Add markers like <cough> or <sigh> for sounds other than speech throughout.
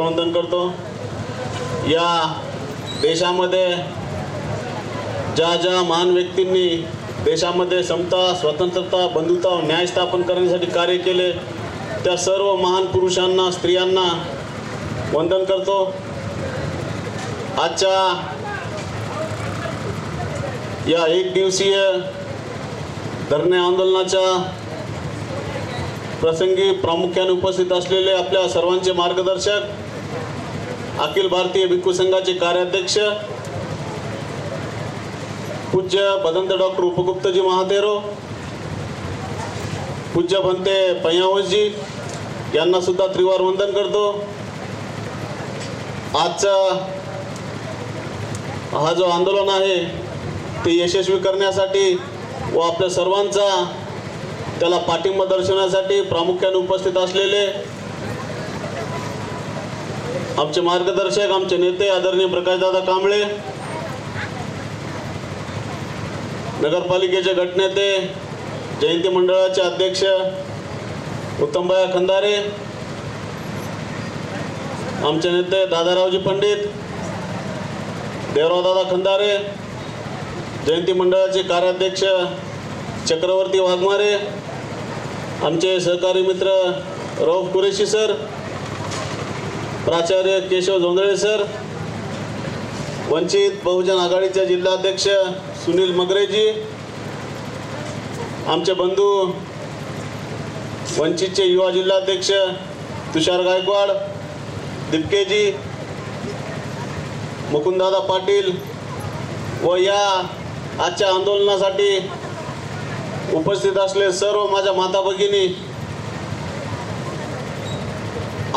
त्रिवार वंदन करतो. या देशामध्ये ज्या ज्या महान व्यक्तींनी देशामध्ये समता स्वतंत्रता बंधुता न्याय स्थापन करण्यासाठी कार्य केले त्या सर्व महान पुरुषांना स्त्रियांना वंदन करतो. आजच्या या एक दिवसीय धरणे आंदोलनाच्या प्रसंगी प्रामुख्याने उपस्थित असलेले आपल्या सर्वांचे मार्गदर्शक अखिल भारतीय भिक्खू संघाचे कार्याध्यक्ष पूज्य भदंत डॉक्टर उपगुप्तजी महातेरो पूज्य भंते पय्यावजी यांना सुद्धा त्रिवार वंदन करतो. आजचा हा जो आंदोलन आहे ते यशस्वी करण्यासाठी व आपल्या सर्वांचा त्याला पाठिंबा दर्शवण्यासाठी प्रामुख्याने उपस्थित असलेले आमचे मार्गदर्शक आमचे नेते आदरणीय प्रकाशदादा कांबळे नगरपालिकेचे गटनेते जयंती मंडळाचे अध्यक्ष उत्तमबाया खंदारे आमचे नेते दादारावजी पंडित देवरावदादा खंदारे जयंती मंडळाचे कार्याध्यक्ष चक्रवर्ती वाघमारे आमचे सहकारी मित्र रौफ कुरेशी सर प्राचार्य केशव जोंधळे सर वंचित बहुजन आघाडीचे जिल्हाध्यक्ष सुनील मगरेजी आमचे बंधू वंचितचे युवा जिल्हाध्यक्ष तुषार गायकवाड दिपकेजी मुकुंददादा पाटील व या आजच्या आंदोलनासाठी उपस्थित असले सर्व माझ्या माता भगिनी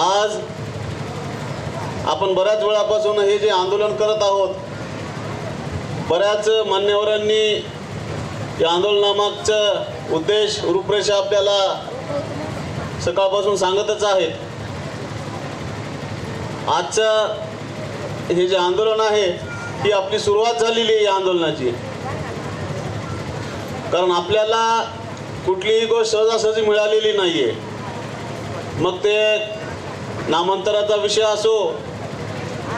आज आपण बऱ्याच वेळापासून हे जे आंदोलन करत आहोत बऱ्याच मान्यवरांनी या आंदोलनामागचं उद्देश रूपरेषा आपल्याला सकाळपासून सांगतच आहेत. आजचं हे जे आंदोलन आहे ही आपली सुरुवात झालेली आहे या आंदोलनाची. कारण आपल्याला कुठलीही गोष्ट सहजासहजी मिळालेली नाही आहे मग ते नामांतराचा विषय असो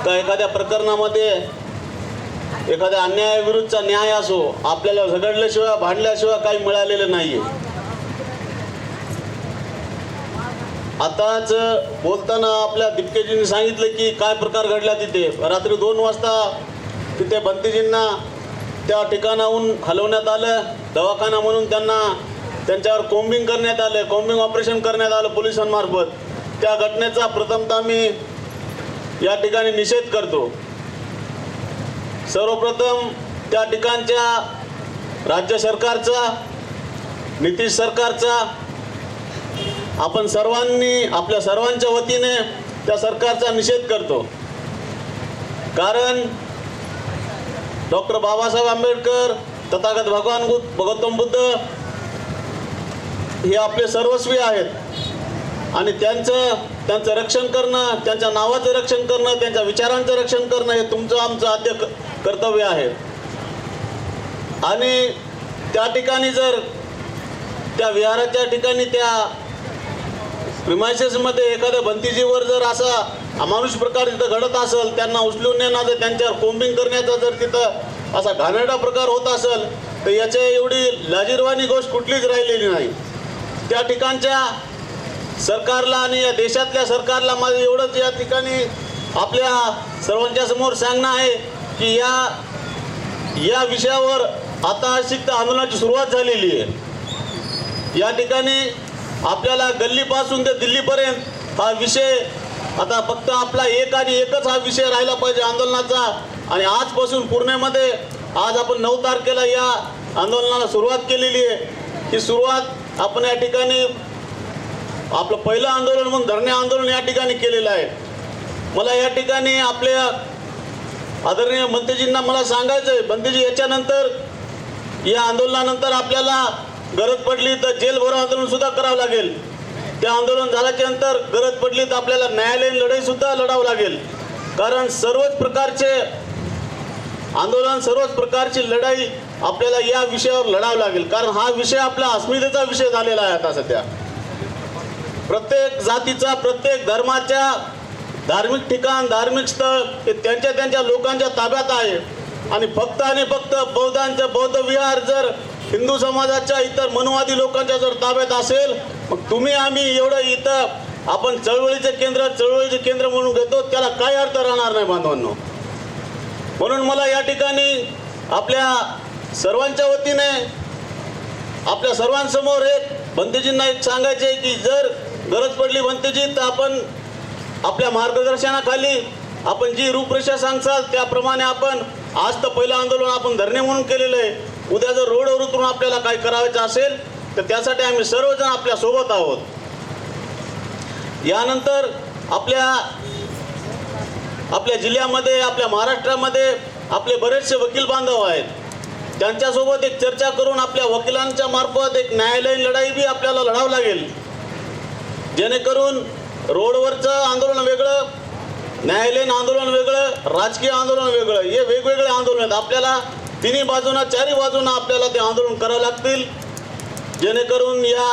का एखाद्या प्रकरणामध्ये एखाद्या अन्यायाविरुद्धचा न्याय असो आपल्याला झगडल्याशिवाय भांडल्याशिवाय काही मिळालेलं नाहीये. आताच बोलताना आपल्या दिपकेजींनी सांगितलं की काय प्रकार घडला तिथे? रात्री दोन वाजता तिथे बंतीजींना त्या ठिकाणाहून हलवण्यात आलं. दवाखाना म्हणून त्यांना त्यांच्यावर कोम्बिंग करण्यात आलं. कोम्बिंग ऑपरेशन करण्यात आलं पोलिसांमार्फत. त्या घटनेचा प्रथमतः मी या ठिकाणी निषेध करतो. सर्वप्रथम त्या ठिकाणच्या राज्य सरकारचा नितीश सरकारचा आपण सर्वांनी आपल्या सर्वांच्या वतीने त्या सरकारचा निषेध करतो. कारण डॉक्टर बाबासाहेब आंबेडकर तथागत भगवान बुद्ध गौतम बुद्ध हे आपले सर्वस्वी आहेत. आणि त्यांचं त्यांचं रक्षण करणं त्यांच्या नावाचं रक्षण करणं त्यांच्या विचारांचं रक्षण करणं हे तुमचं आमचं आद्य कर्तव्य आहे. आणि त्या ठिकाणी जर त्या विहाराच्या ठिकाणी त्या प्रिमायसेसमध्ये एखाद्या भंतीजीवर जर असा अमानुष प्रकार तिथं घडत असेल त्यांना उचलून नेण्याचा त्यांच्यावर कोम्बिंग करण्याचा जर तिथं असा घाणेरडा प्रकार होत असेल तर याच्या एवढी लाजीरवाणी गोष्ट कुठलीच राहिलेली नाही. त्या ठिकाणच्या सरकारला आणि या देशातल्या सरकारला माझं एवढंच या ठिकाणी आपल्या सर्वांच्या समोर सांगणं आहे की या या विषयावर आता अशिक्त आंदोलनाची सुरुवात झालेली आहे. या ठिकाणी आपल्याला गल्लीपासून ते दिल्लीपर्यंत हा विषय आता फक्त आपला एक आणि एकच हा विषय राहिला पाहिजे आंदोलनाचा. आणि आजपासून पुण्यामध्ये आज आपण नऊ तारखेला या आंदोलनाला सुरुवात केलेली आहे. ही सुरुवात आपण या ठिकाणी आपलं पहिलं आंदोलन म्हणून धरणे आंदोलन या ठिकाणी केलेलं आहे. मला या ठिकाणी आपल्या आदरणीय मंत्रीजींना मला सांगायचं आहे मंत्रीजी याच्यानंतर या आंदोलनानंतर आपल्याला गरज पडली तर जेल भरो आंदोलन सुद्धा करावं लागेल. ते आंदोलन झाल्याच्यानंतर गरज पडली तर आपल्याला न्यायालयीन लढाई सुद्धा लढावं लागेल. कारण सर्वच प्रकारचे आंदोलन सर्वच प्रकारची लढाई आपल्याला या विषयावर लढावं लागेल. कारण हा विषय आपला अस्मितेचा विषय झालेला आहे आता सध्या. प्रत्येक जातीचा प्रत्येक धर्माच्या धार्मिक ठिकाण धार्मिक स्थळ हे त्यांच्या त्यांच्या लोकांच्या ताब्यात आहे. आणि फक्त आणि फक्त बौद्धांचं बौद्ध विहार जर हिंदू समाजाच्या इतर मनवादी लोकांच्या जर ताब्यात असेल मग तुम्ही आम्ही एवढं इथं आपण चळवळीचे केंद्र चळवळीचे केंद्र म्हणून घेतो त्याला काय अर्थ राहणार नाही बांधवांनो. म्हणून मला या ठिकाणी आपल्या सर्वांच्या वतीने आपल्या सर्वांसमोर एक बंदीजींना एक सांगायचे आहे की जर गरज पडली भंतेजी तर आपण आपल्या मार्गदर्शनाखाली आपण जी रूपरेषा सांगसाल त्याप्रमाणे आपण आज तर पहिलं आंदोलन आपण धरणे म्हणून केलेलं आहे. उद्या जर रोडवर उतरून आपल्याला काय करायचं असेल तर त्यासाठी आम्ही सर्वजण आपल्यासोबत आहोत. यानंतर आपल्या आपल्या जिल्ह्यामध्ये आपल्या महाराष्ट्रामध्ये आपले बरेचसे वकील बांधव आहेत. त्यांच्यासोबत एक चर्चा करून आपल्या वकिलांच्या मार्फत एक न्यायालयीन लढाई बी आपल्याला लढावं लागेल. जेणेकरून रोडवरचं आंदोलन वेगळं न्यायालयीन आंदोलन वेगळं राजकीय आंदोलन वेगळं हे वेगवेगळे आंदोलन आहेत. आपल्याला तिन्ही बाजूना चारही बाजूना आपल्याला ते आंदोलन करावं लागतील. जेणेकरून या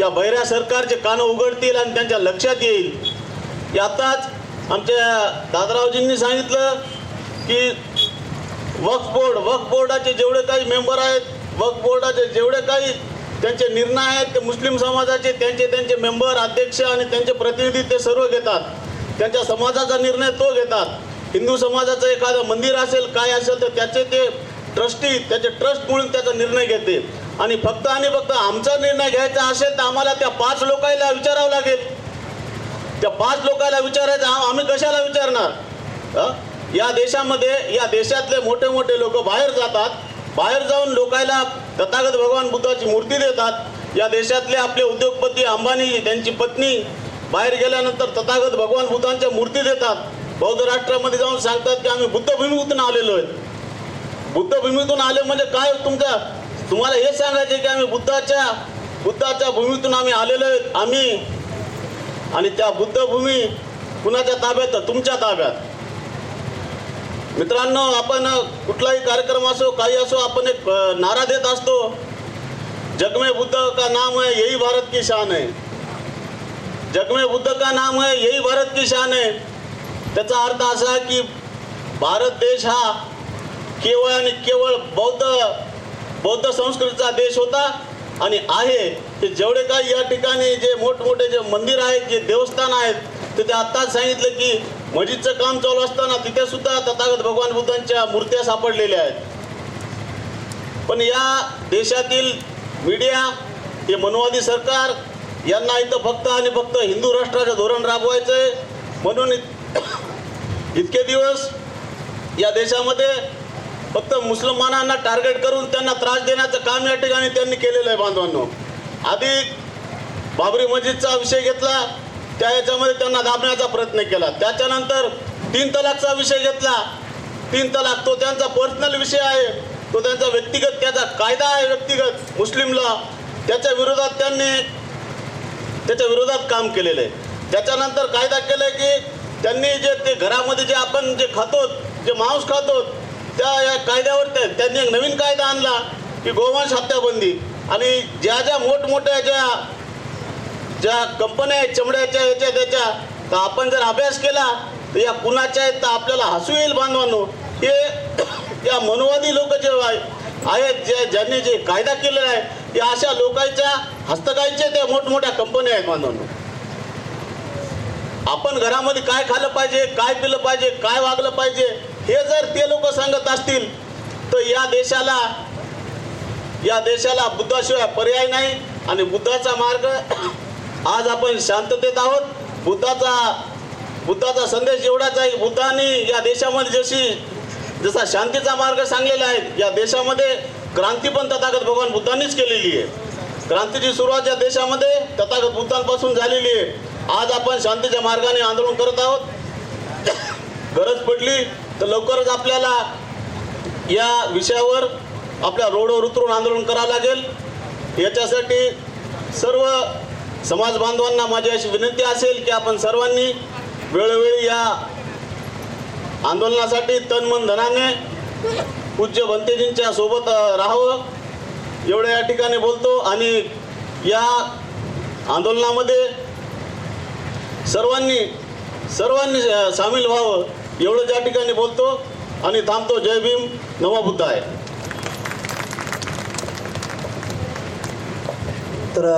या बहिऱ्या सरकारचे कानं उघडतील आणि त्यांच्या लक्षात येईल. आताच आमच्या दादरावजींनी सांगितलं की वक्फ बोर्ड वक्फ बोर्डाचे जेवढे काही मेंबर आहेत वक्फ बोर्डाचे जेवढे काही त्यांचे निर्णय आहेत ते मुस्लिम समाजाचे त्यांचे त्यांचे मेंबर अध्यक्ष आणि त्यांचे प्रतिनिधी ते सर्व घेतात. त्यांच्या समाजाचा निर्णय तो घेतात. हिंदू समाजाचं एखादं मंदिर असेल काय असेल तर त्याचे ते ट्रस्टी त्याचे ट्रस्ट म्हणून त्याचा निर्णय घेते. आणि फक्त आणि फक्त आमचा निर्णय घ्यायचा असेल तर आम्हाला त्या पाच लोकांना विचारावं लागेल. त्या पाच लोकांना विचारायचं आम्ही कशाला विचारणार? या देशामध्ये या देशातले मोठे मोठे लोक बाहेर जातात. बाहेर जाऊन लोकायला तथागत भगवान बुद्धाची मूर्ती देतात. या देशातले आपले उद्योगपती अंबानी त्यांची पत्नी बाहेर गेल्यानंतर तथागत भगवान बुद्धांच्या मूर्ती देतात. बौद्ध राष्ट्रामध्ये जाऊन सांगतात की आम्ही बुद्धभूमीतून आलेलो आहेत बुद्धभूमीतून आले म्हणजे काय तुमच्या तुम्हाला हे सांगायचे की आम्ही बुद्धाच्या बुद्धाच्या भूमीतून आम्ही आलेलो आहेत आम्ही आणि त्या बुद्धभूमी कुणाच्या ताब्यात? तुमच्या ताब्यात. मित्रांनो आपण कुठलाही कार्यक्रम असो काही असो आपण एक नारा देत असतो. जग में बुद्ध का नाम है यही भारत की शान है. जग में बुद्ध का नाम है यही भारत की शान है. त्याचा अर्थ असा की भारत देश हा केवळ आणि केवळ बौद्ध बौद्ध संस्कृतीचा देश होता आणि आहे. ते जेवढे काही या ठिकाणी जे मोठमोठे जे मंदिर आहेत जे देवस्थान आहेत ते ते आत्ताच सांगितलं की मस्जिदचं काम चालू असताना तिथे सुद्धा तथागत भगवान बुद्धांच्या मूर्त्या सापडलेल्या आहेत. पण या देशातील मीडिया हे मनवादी सरकार यांना इथं फक्त आणि फक्त हिंदू राष्ट्राचं धोरण राबवायचं आहे म्हणून इतके दिवस या देशामध्ये फक्त मुसलमानांना टार्गेट करून त्यांना त्रास देण्याचं काम या ठिकाणी त्यांनी केलेलं आहे बांधवांनो. आधी बाबरी मस्जिदचा विषय घेतला त्या याच्यामध्ये त्यांना दाबण्याचा प्रयत्न केला. त्याच्यानंतर तीन तलाकचा विषय घेतला. तीन तलाक तो त्यांचा पर्सनल विषय आहे. तो त्यांचा व्यक्तिगत त्याचा कायदा आहे व्यक्तिगत मुस्लिमला. त्याच्या विरोधात त्यांनी त्याच्या विरोधात काम केलेलं आहे. त्याच्यानंतर कायदा केला की त्यांनी जे ते घरामध्ये जे आपण जे खातो जे मांस खातो त्या या कायद्यावर त्यांनी एक नवीन कायदा आणला की गोवंश हत्याबंदी. आणि ज्या ज्या मोठमोठ्या ज्या ज्या कंपन्या आहेत चमड्याच्या याच्या त्याच्या तर आपण जर अभ्यास केला तर या कुणाच्या आहेत तर आपल्याला हसू येईल बांधवांनो हे <coughs> या मनोवादी लोक जे आहेत जे ज्यांनी जे कायदा केलेला आहे या अशा लोकांच्या हस्तकाईचे त्या मोठमोठ्या कंपन्या आहेत बांधवांनो आपण घरामध्ये काय खाल्लं पाहिजे काय पिलं पाहिजे काय वागलं पाहिजे हे जर ते लोक सांगत असतील तर या देशाला या देशाला बुद्धाशिवाय पर्याय नाही आणि बुद्धाचा मार्ग आज आपण शांततेत आहोत. बुद्धाचा बुद्धाचा संदेश एवढाच आहे बुद्धाने या देशामध्ये जशी जसा शांतीचा मार्ग सांगलेला आहे या देशामध्ये क्रांती पण तथागत भगवान बुद्धांनीच केलेली आहे. क्रांतीची सुरुवात या देशामध्ये तथागत बुद्धांपासून झालेली आहे. आज आपण शांतीच्या मार्गाने आंदोलन करत आहोत. गरज पडली तर लवकरच आपल्याला या विषयावर आपल्या रोडवर उतरून आंदोलन करावं लागेल. याच्यासाठी सर्व समाज बांधवांना माझी अशी विनंती असेल की आपण सर्वांनी वेळोवेळी या आंदोलनासाठी तन मन धनाने पूज्य भंतेजींच्या सोबत राहावं. एवढ्या या ठिकाणी बोलतो आणि या आंदोलनामध्ये सर्वांनी सर्वांनी सामील व्हावं एवढं त्या ठिकाणी बोलतो आणि थांबतो. जय भीम. नवा बुद्ध आहे